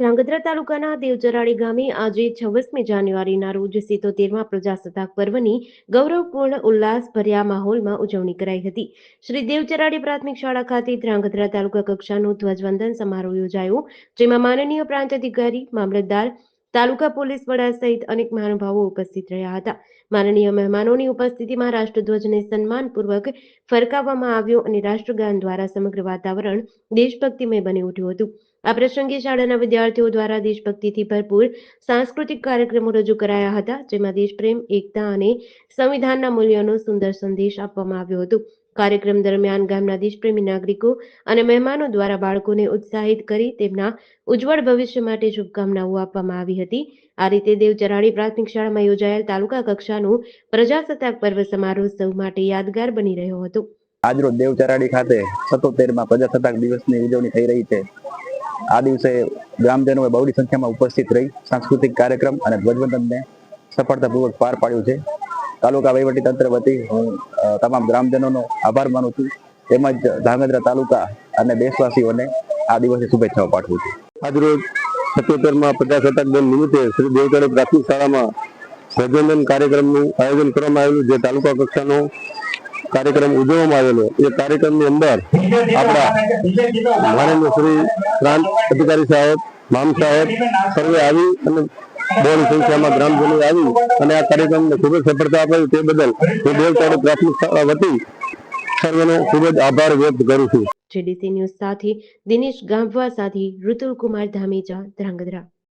ધ્રાંગધ્રા તાલુકાના દેવજરાળી ગામે આજે છવ્વીસમી જાન્યુઆરીના રોજ સિત્તોતેરમાં પ્રજાસત્તાક પર્વની ગૌરવપૂર્ણ ઉલ્લાસભર્યા માહોલમાં ઉજવણી કરાઈ હતી. શ્રી દેવચરાડી પ્રાથમિક શાળા ખાતે ધ્રાંગધ્રા તાલુકા કક્ષાનો ધ્વજવંદન સમારોહ યોજાયો, જેમાં માનનીય પ્રાંત અધિકારી, મામલતદાર, તાલુકા પોલીસ વડા સહિત અનેક મહાનુભાવો ઉપસ્થિત રહ્યા હતા. માનનીય મહેમાનોની ઉપસ્થિતિમાં રાષ્ટ્રધ્વજને સન્માનપૂર્વક ફરકાવવામાં આવ્યો અને રાષ્ટ્રગાન દ્વારા સમગ્ર વાતાવરણ દેશભક્તિમય બની ઉઠ્યું હતું. આ પ્રસંગે શાળાના વિદ્યાર્થીઓ દ્વારા દેશભક્તિથી ભરપૂર સાંસ્કૃતિક કાર્યક્રમો રજૂ કરાયા હતા, જેમાં દેશપ્રેમ, એકતા અને સંવિધાનના મૂલ્યોનો સુંદર સંદેશ આપવામાં આવ્યો હતો. કાર્યક્રમ દરમિયાન ગામના દેશપ્રેમી નાગરિકો અને મહેમાનો દ્વારા બાળકોને ઉત્સાહિત કરી તેમના ઉજ્જવળ ભવિષ્ય માટે શુભકામનાઓ આપવામાં આવી હતી. આ રીતે દેવચરાણી પ્રાથમિક શાળામાં યોજાયેલ તાલુકા કક્ષાનું પ્રજાસત્તાક પર્વ સમારોહ સૌ માટે યાદગાર બની રહ્યો હતો. આજરોજ દેવચરાડી ખાતે સત્તોતેરમાં પ્રજાસત્તાક દિવસની ઉજવણી થઈ રહી છે. આ દિવસે ગ્રામજનોએ બહુડી સંખ્યામાં ઉપસ્થિત રહી સાંસ્કૃતિક કાર્યક્રમ અને ધ્વજવંદનને સફળતાપૂર્વક પાર પાડ્યું છે. તાલુકા વહીવટીતંત્ર વતી હું તમામ ગ્રામજનોનો આભાર માનું છું. તેમજ ધાંગધ્રા તાલુકા અને દેશવાસીઓને આ દિવસે શુભેચ્છાઓ પાઠવું છું. આજરોજ સત્યોતેરમાં પ્રજાસત્તાક દિન નિમિત્તે શ્રી દેવગઢ પ્રાથમિક શાળામાં ધ્વજવંદન કાર્યક્રમનું આયોજન કરવામાં આવેલું જે તાલુકા કક્ષાનો કાર્યક્રમ ઉજવવામાં આવેલો. એ કાર્યક્રમની અંદર આપણા માનનીય શ્રી પ્રાંત અધિકારી સાહેબ, મામ સાહેબ સર્વે આવી અને બહોળી સંખ્યામાં ગ્રામજનો આવી અને આ કાર્યક્રમને ખૂબ જ સફળતા અપાવી તે બદલ હું દેવચરણી પ્રાથમિક વતી સર્વેનો ખૂબ જ આભાર વ્યક્ત કરું છું. જેડીસી ન્યૂઝ સાથે દિનેશ ગામવા સાથે ઋતુલ કુમાર ધામેચા ધ્રાંગધ્રા.